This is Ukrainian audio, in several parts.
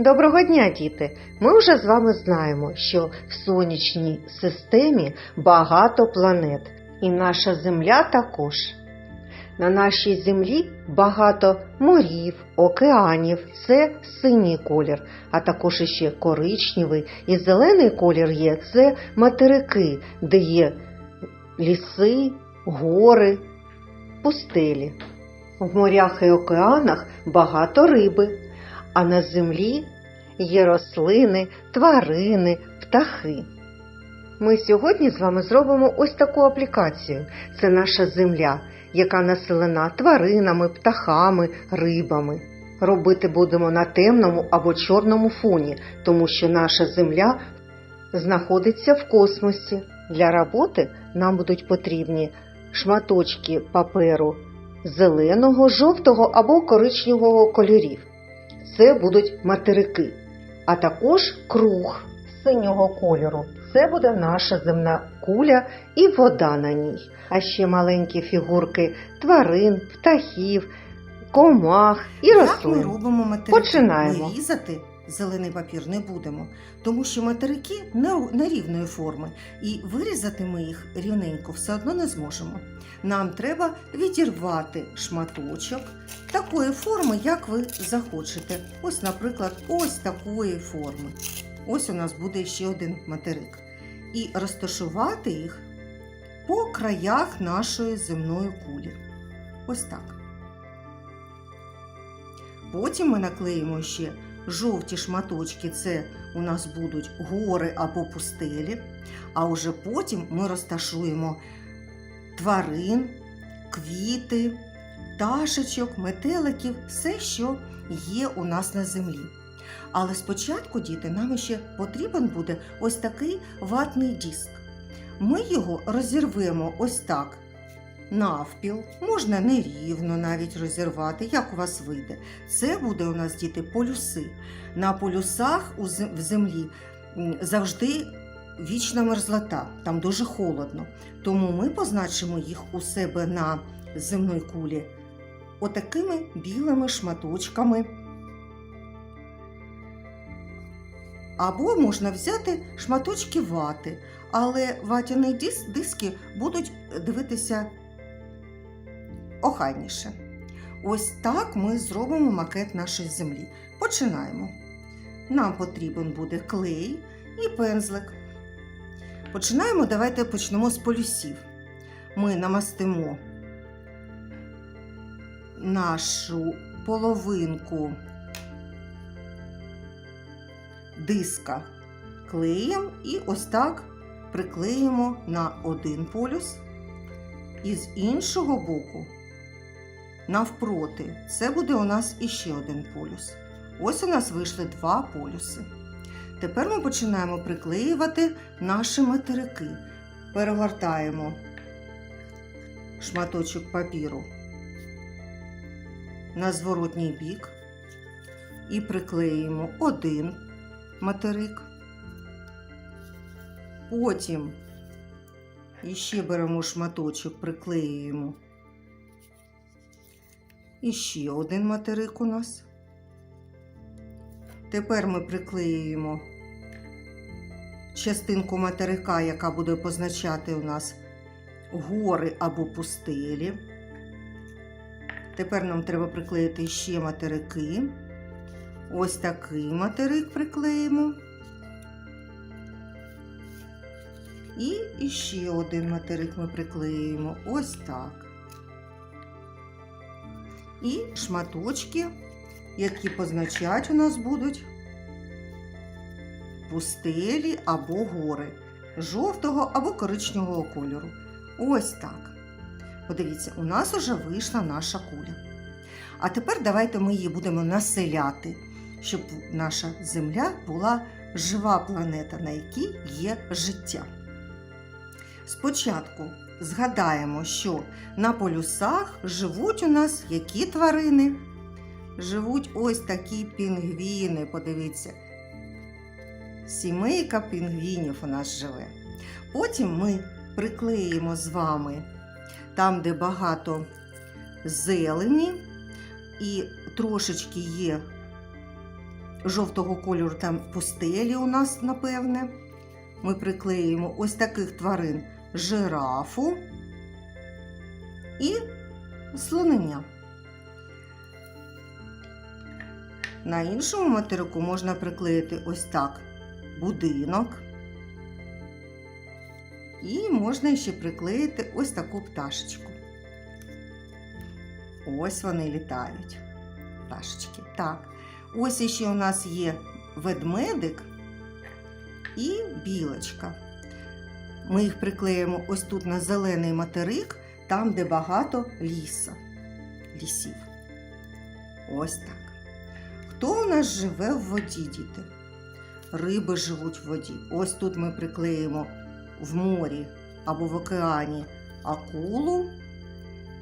Доброго дня, діти! Ми вже з вами знаємо, що в сонячній системі багато планет, і наша Земля також. На нашій землі багато морів, океанів, це синій колір, а також іще коричневий і зелений колір є це материки, де є ліси, гори, пустелі. В морях і океанах багато риби, а на землі є рослини, тварини, птахи. Ми сьогодні з вами зробимо ось таку аплікацію. Це наша земля, яка населена тваринами, птахами, рибами. Робити будемо на темному або чорному фоні, тому що наша земля знаходиться в космосі. Для роботи нам будуть потрібні шматочки паперу зеленого, жовтого або коричневого кольорів. Це будуть материки, а також круг синього кольору. Це буде наша земна куля і вода на ній. А ще маленькі фігурки тварин, птахів, комах і Як ми робимо материки? Починаємо. Ми різати зелений папір не будемо, тому що материки нерівної форми, і вирізати ми їх рівненько все одно не зможемо. Нам треба відірвати шматочок такої форми, як ви захочете. Ось, наприклад, ось такої форми. Ось у нас буде ще один материк. І розташувати їх по краях нашої земної кулі. Ось так. Потім ми наклеїмо ще жовті шматочки, це у нас будуть гори або пустелі. А вже потім ми розташуємо тварин, квіти, пташечок, метеликів, все, що є у нас на землі. Але спочатку, діти, нам ще потрібен буде ось такий ватний диск. Ми його розірвемо ось так навпіл, можна нерівно навіть розірвати, як у вас вийде. Це буде у нас діти полюси. На полюсах в землі завжди вічна мерзлота, там дуже холодно. Тому ми позначимо їх у себе на земної кулі отакими білими шматочками. Або можна взяти шматочки вати, але ватяні диски будуть дивитися охайніше. Ось так ми зробимо макет нашої землі. Починаємо. Нам потрібен буде клей і пензлик. Починаємо, давайте почнемо з полюсів. Ми намастимо нашу половинку диска клеєм і ось так приклеїмо на один полюс і з іншого боку навпроти. Це буде у нас іще один полюс. Ось у нас вийшли два полюси. Тепер ми починаємо приклеювати наші материки. Перегортаємо шматочок папіру на зворотній бік і приклеїмо один материк. Потім іще беремо шматочок, приклеюємо. І ще один материк у нас. Тепер ми приклеюємо частинку материка, яка буде позначати у нас гори або пустелі. Тепер нам треба приклеїти ще материки. Ось такий материк приклеїмо. І ще один материк ми приклеїмо. Ось так. І шматочки, які позначають у нас будуть пустелі або гори жовтого або коричневого кольору. Ось так. Подивіться, у нас вже вийшла наша куля. А тепер давайте ми її будемо населяти, щоб наша Земля була жива планета, на якій є життя. Спочатку згадаємо, що на полюсах живуть у нас які тварини? Живуть ось такі пінгвіни, подивіться. Сімейка пінгвінів у нас живе. Потім ми приклеїмо з вами там, де багато зелені і трошечки є жовтого кольору там пустелі у нас, напевне. Ми приклеїмо ось таких тварин жирафу і слонення. На іншому материку можна приклеїти ось так будинок. І можна ще приклеїти ось таку пташечку. Ось вони літають. Пташечки. Так. Ось іще у нас є ведмедик і білочка. Ми їх приклеїмо ось тут на зелений материк, там, де багато ліса. Лісів. Ось так. Хто у нас живе в воді, діти? Риби живуть в воді. Ось тут ми приклеїмо в морі або в океані акулу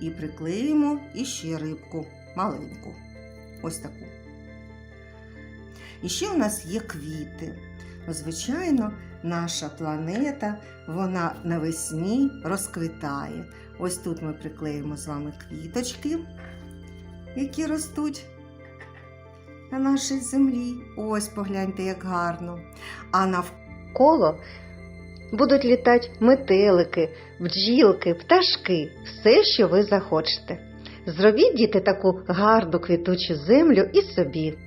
і приклеїмо іще рибку маленьку. Ось таку. І ще у нас є квіти. Звичайно, наша планета вона навесні розквітає. Ось тут ми приклеїмо з вами квіточки, які ростуть на нашій землі. Ось погляньте, як гарно. А навколо будуть літати метелики, бджілки, пташки, все, що ви захочете. Зробіть діти таку гарну квітучу землю і собі.